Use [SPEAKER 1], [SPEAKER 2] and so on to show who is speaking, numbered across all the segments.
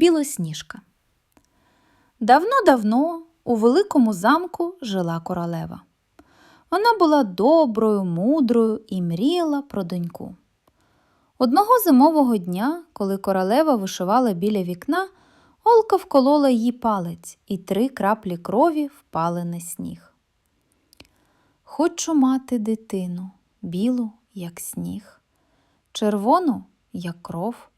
[SPEAKER 1] Білосніжка. Давно-давно у великому замку жила королева. Вона була доброю, мудрою і мріяла про доньку. Одного зимового дня, коли королева вишивала біля вікна, Олка вколола їй палець, і три краплі крові впали на сніг. Хочу мати дитину, білу, як сніг, червону, як кров,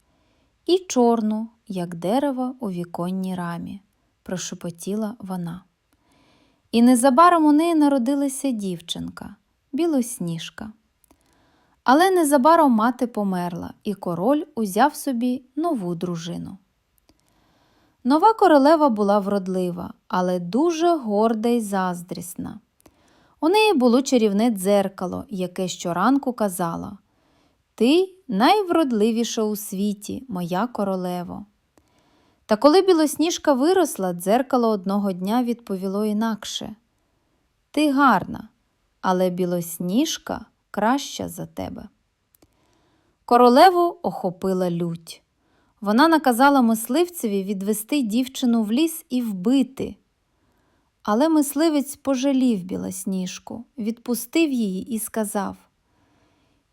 [SPEAKER 1] і чорну, як дерево у віконній рамі, прошепотіла вона. І незабаром у неї народилася дівчинка, білосніжка. Але незабаром мати померла, і король узяв собі нову дружину. Нова королева була вродлива, але дуже горда й заздрісна. У неї було чарівне дзеркало, яке щоранку казало Ти найвродливіша у світі, моя королево. Та коли білосніжка виросла, дзеркало одного дня відповіло інакше Ти гарна, але білосніжка краща за тебе. Королеву охопила лють. Вона наказала мисливцеві відвести дівчину в ліс і вбити. Але мисливець пожалів білосніжку, відпустив її і сказав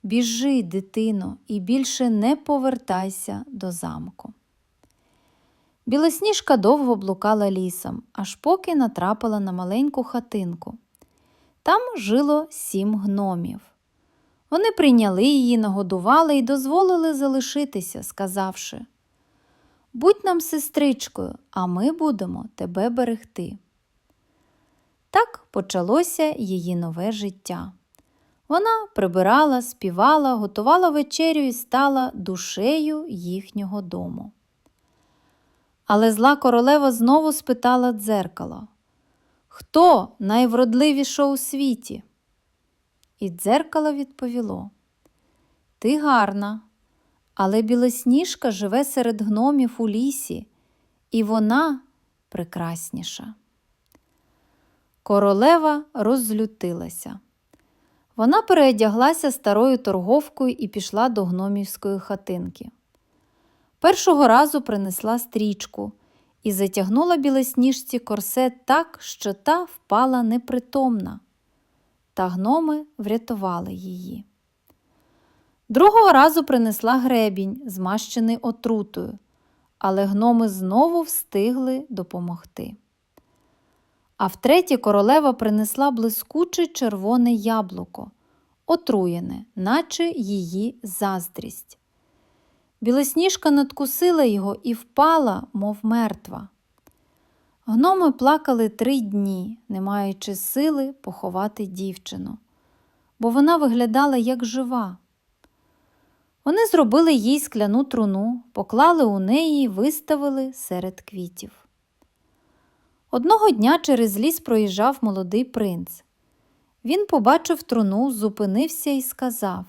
[SPEAKER 1] Біжи, дитино, і більше не повертайся до замку. Білосніжка довго блукала лісом, аж поки натрапила на маленьку хатинку. Там жило сім гномів. Вони прийняли її, нагодували і дозволили залишитися, сказавши Будь нам сестричкою, а ми будемо тебе берегти. Так почалося її нове життя. Вона прибирала, співала, готувала вечерю і стала душею їхнього дому. Але зла королева знову спитала дзеркало Хто найвродливіша у світі? І дзеркало відповіло Ти гарна, але білосніжка живе серед гномів у лісі, і вона прекрасніша. Королева розлютилася. Вона переодяглася старою торговкою і пішла до гномівської хатинки. Першого разу принесла стрічку і затягнула білосніжці корсет так, що та впала непритомна. Та гноми врятували її. Другого разу принесла гребінь, змащений отрутою, але гноми знову встигли допомогти. А втретє королева принесла блискуче червоне яблуко, отруєне, наче її заздрість. Білосніжка надкусила його і впала, мов мертва. Гноми плакали три дні, не маючи сили поховати дівчину, бо вона виглядала як жива. Вони зробили їй скляну труну, поклали у неї і виставили серед квітів. Одного дня через ліс проїжджав молодий принц. Він побачив труну, зупинився і сказав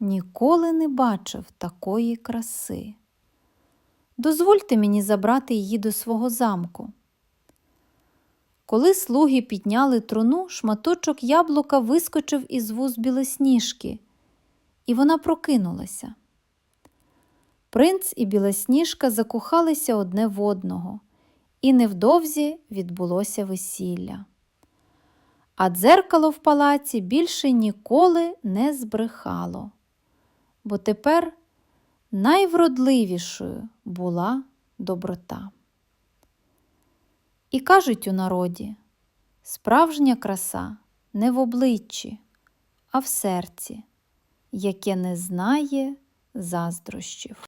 [SPEAKER 1] Ніколи не бачив такої краси. Дозвольте мені забрати її до свого замку. Коли слуги підняли труну, шматочок яблука вискочив із вуз білосніжки, і вона прокинулася. Принц і білосніжка закохалися одне в одного, і невдовзі відбулося весілля. А дзеркало в палаці більше ніколи не збрехало, бо тепер найвродливішою була доброта. І кажуть у народі, справжня краса не в обличчі, а в серці, яке не знає заздрощів.